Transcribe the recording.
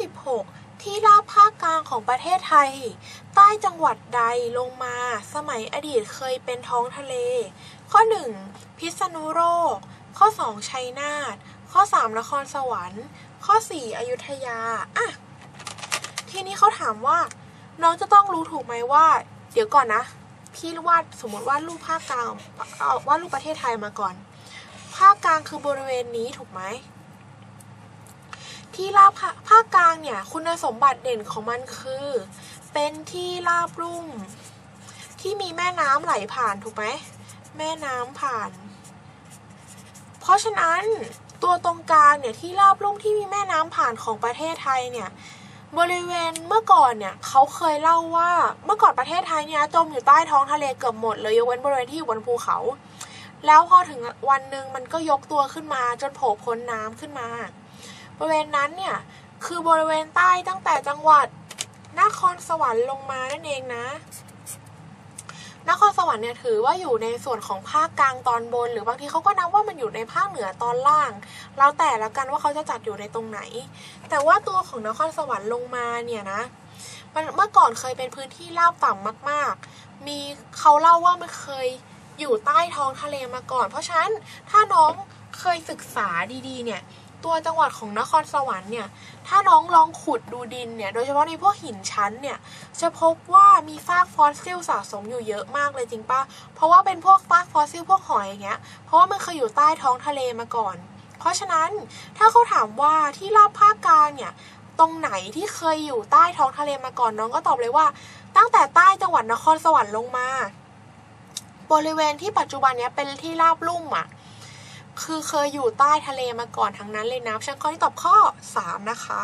16 ที่ราบภาคกลางของประเทศไทย ใต้จังหวัดใดลงมาสมัยอดีตเคยเป็นท้องทะเล ข้อ 1 พิษณุโลก ข้อ 2 ชัยนาท ข้อ 3 นครสวรรค์ ข้อ 4 อยุธยา อะ ทีนี้เขาถามว่า น้องจะต้องรู้ถูกไหมว่า เดี๋ยวก่อนนะ พี่วาดสมมติวาดรูปภาคกลางวาดรูปประเทศไทยมาก่อน ภาคกลางคือบริเวณนี้ถูกไหม ที่ราบภาคกลางเนี่ยคุณสมบัติเด่นของมันคือ เป็นที่ราบรุ่ม ที่มีแม่น้ำไหลผ่านถูกไหมแม่น้ำผ่าน เพราะฉะนั้นตัวตรงกลางเนี่ยที่ราบรุ่มที่มีแม่น้ำผ่านของประเทศไทยเนี่ยบริเวณเมื่อก่อนเนี่ยเขาเคยเล่าว่าเมื่อก่อนประเทศไทยเนี่ยจมอยู่ใต้ท้องทะเลเกือบหมดเลยยกเว้นบริเวณที่อยู่บนภูเขา แล้วพอถึงวันหนึ่งมันก็ยกตัวขึ้นมาจนโผล่พ้นน้ำขึ้นมา บริเวณนั้นเนี่ย คือบริเวณใต้ตั้งแต่จังหวัดนครสวรรค์ลงมานั่นเองนะ นครสวรรค์เนี่ยถือว่าอยู่ในส่วนของภาคกลางตอนบน หรือบางทีเขาก็นับว่ามันอยู่ในภาคเหนือตอนล่างแล้วแต่ละกันว่าเขาจะจัดอยู่ในตรงไหน แต่ว่าตัวของนครสวรรค์ลงมาเนี่ยนะมันเมื่อก่อนเคยเป็นพื้นที่ราบต่ำมากๆ มีเขาเล่าว่ามันเคยอยู่ใต้ท้องทะเลมาก่อน เพราะฉะนั้นถ้าน้องเคยศึกษาดีๆ เนี่ย ตัวจังหวัดของนครสวรรค์เนี่ย ถ้าน้องลองขุดดูดินเนี่ย โดยเฉพาะในพวกหินชั้นเนี่ย จะพบว่ามีซากฟอสซิลสะสมอยู่เยอะมากเลยจริงปะเพราะว่าเป็นพวกซากฟอสซิลพวกหอยอย่างเงี้ย เพราะว่ามันเคยอยู่ใต้ท้องทะเลมาก่อน เพราะฉะนั้นถ้าเขาถามว่าที่รอบภาคกลางเนี่ยตรงไหนที่เคยอยู่ใต้ท้องทะเลมาก่อนน้องก็ตอบเลยว่า ตั้งแต่ใต้จังหวัดนครสวรรค์ลงมา บริเวณที่ปัจจุบันเนี้ยเป็นที่ราบลุ่มอะ คือเคยอยู่ใต้ทะเลมาก่อนทั้งนั้นเลยนะฉันข้อที่ตอบข้อ 3 นะคะ